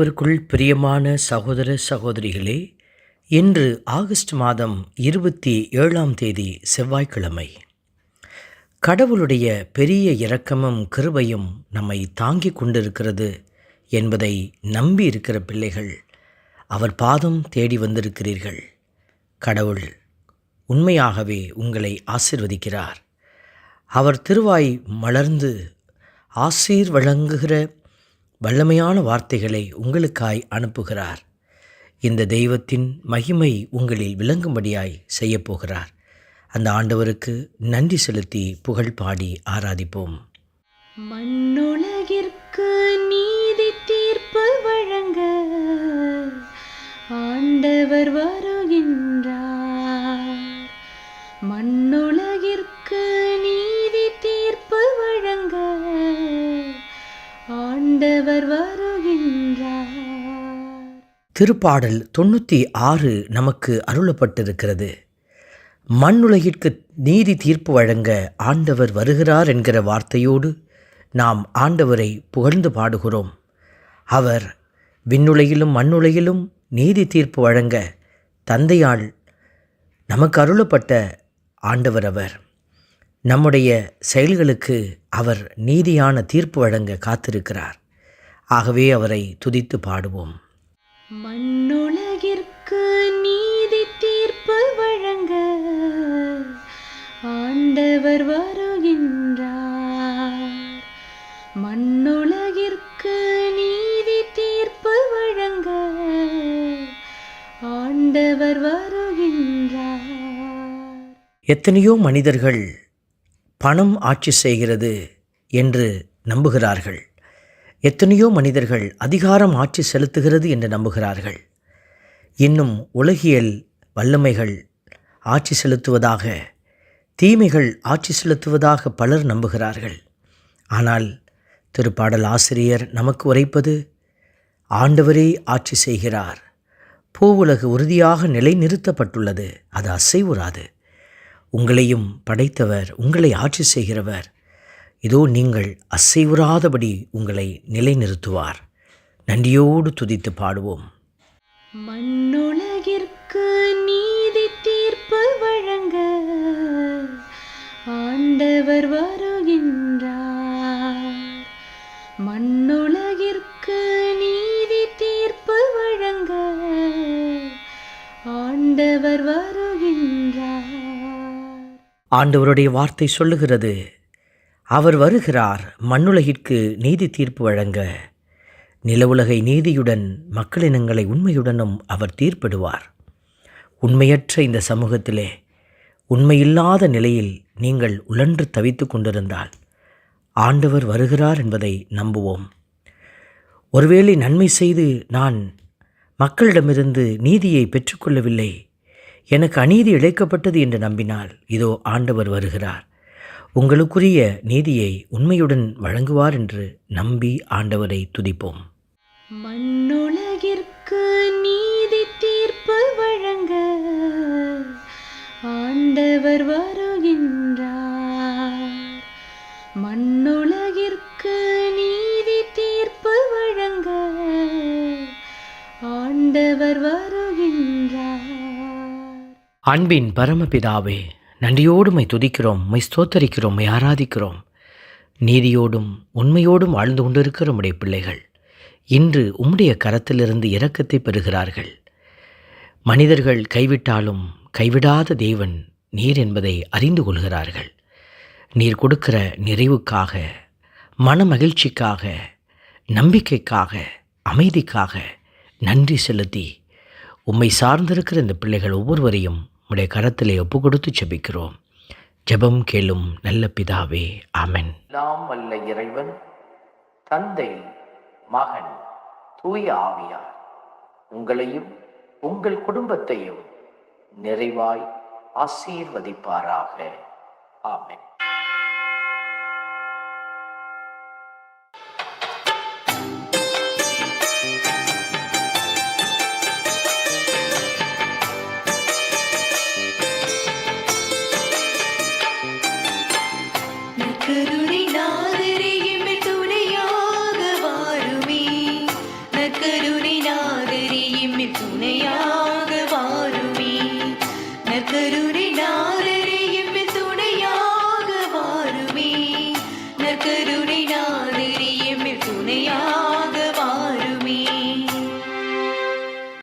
ஆண்டவருக்குள் பிரியமான சகோதர சகோதரிகளே இன்று ஆகஸ்ட் மாதம் இருபத்தி ஏழாம் தேதி செவ்வாய்க்கிழமை. கடவுளுடைய பெரிய இரக்கமும் கிருபையும் நம்மை தாங்கிக் கொண்டிருக்கிறது என்பதை நம்பி இருக்கிற பிள்ளைகள் அவர் பாதம் தேடி வந்திருக்கிறீர்கள். கடவுள் உண்மையாகவே உங்களை ஆசிர்வதிக்கிறார். அவர் திருவாய் மலர்ந்து ஆசீர் வழங்குகிற வல்லமையான வார்த்தைகளை உங்களுக்காய் அனுப்புகிறார். இந்த தெய்வத்தின் மகிமை உங்களில் விளங்கும்படியாய் செய்யப்போகிறார் அந்த ஆண்டவருக்கு நன்றி செலுத்தி புகழ் பாடி ஆராதிப்போம். மண்ணுலகிற்கு நீதி தீர்ப்பு வழங்க ஆண்டவர் வருகின்றார். மண்ணுல திருப்பாடல் தொண்ணூற்றி ஆறு நமக்கு அருளப்பட்டிருக்கிறது. மண்ணுலகிற்கு நீதி தீர்ப்பு வழங்க ஆண்டவர் வருகிறார் என்கிற வார்த்தையோடு நாம் ஆண்டவரை புகழ்ந்து பாடுகிறோம். அவர் விண்ணுலகிலும் மண்ணுலகிலும் நீதி தீர்ப்பு வழங்க தந்தையால் நமக்கு அருளப்பட்ட ஆண்டவர் அவர். நம்முடைய செயல்களுக்கு அவர் நீதியான தீர்ப்பு வழங்க காத்திருக்கிறார். ஆகவே அவரை துதித்து பாடுவோம். மண்ணுலகிற்கு நீதி தீர்ப்பு வழங்க ஆண்டவர் வருகின்றார். மண்ணுலகிற்கு நீதி தீர்ப்பு வழங்க ஆண்டவர் வருகின்றார். எத்தனையோ மனிதர்கள் பணம் ஆட்சி செய்கிறது என்று நம்புகிறார்கள். எத்தனையோ மனிதர்கள் அதிகாரம் ஆட்சி செலுத்துகிறது என்று நம்புகிறார்கள். இன்னும் உலகியல் வல்லமைகள் ஆட்சி செலுத்துவதாக தீமைகள் ஆட்சி செலுத்துவதாக பலர் நம்புகிறார்கள். ஆனால் திருப்பாடல் ஆசிரியர் நமக்கு உரைப்பது ஆண்டவரே ஆட்சி செய்கிறார் பூவுலகு உறுதியாக நிலைநிறுத்தப்பட்டுள்ளது அது அசைவுறாது. உங்களையும் படைத்தவர் உங்களை ஆட்சி செய்கிறவர் இதோ நீங்கள் அசைவுறாதபடி உங்களை நிலைநிறுத்துவார். நன்றியோடு துதித்து பாடுவோம். மண்ணுலகிற்கு நீதி தீர்ப்பு வழங்க ஆண்டவர் வருகின்றார். மண்ணுலகிற்கு நீதி தீர்ப்பு வழங்க ஆண்டவர் வருகின்றார். ஆண்டவருடைய வார்த்தை சொல்லுகிறது அவர் வருகிறார் மண்ணுலகிற்கு நீதி தீர்ப்பு வழங்க. நிலவுலகை நீதியுடன் மக்களினங்களை உண்மையுடனும் அவர் தீர்ப்பிடுவார். உண்மையற்ற இந்த சமூகத்திலே உண்மையில்லாத நிலையில் நீங்கள் உழன்று தவித்து கொண்டிருந்தால் ஆண்டவர் வருகிறார் என்பதை நம்புவோம். ஒருவேளை நன்மை செய்து நான் மக்களிடமிருந்து நீதியை பெற்றுக்கொள்ளவில்லை எனக்கு அநீதி இழைக்கப்பட்டது என்று நம்பினால் இதோ ஆண்டவர் வருகிறார். உங்களுக்குரிய நீதியை உண்மையுடன் வழங்குவார் என்று நம்பி ஆண்டவரை துதிப்போம். மண்ணுலகிற்கு நீதி தீர்ப்பு வழங்க ஆண்டவர் வருகின்றார். மண்ணுலகிற்கு நீதி தீர்ப்பு வழங்க ஆண்டவர் வருகின்றார். அன்பின் பரமபிதாவே நன்றியோடு மை துதிக்கிறோம் மை ஸ்தோத்தரிக்கிறோம் மை ஆராதிக்கிறோம். நீதியோடும் உண்மையோடும் வாழ்ந்து கொண்டிருக்கிற உடைய பிள்ளைகள் இன்று உம்முடைய கரத்திலிருந்து இரக்கத்தை பெறுகிறார்கள். மனிதர்கள் கைவிட்டாலும் கைவிடாத தேவன் நீர் என்பதை அறிந்து கொள்கிறார்கள். நீர் கொடுக்கிற நிறைவுக்காக மன மகிழ்ச்சிக்காக நம்பிக்கைக்காக அமைதிக்காக நன்றி செலுத்தி உம்மை சார்ந்திருக்கிற இந்த பிள்ளைகள் ஒவ்வொருவரையும் உடைய கரத்திலே ஒப்பு கொடுத்து ஜெபிக்கிறோம் ஜெபம் கேளும் நல்ல பிதாவே ஆமன். நாம் வல்ல இறைவன் தந்தை மகன் தூய ஆவியார் உங்களையும் உங்கள் குடும்பத்தையும் நிறைவாய் ஆசீர்வதிப்பாராக. ஆமன். கருணை நாதரியுமே துணையாக வாருமே. நக்கருணை நாதரி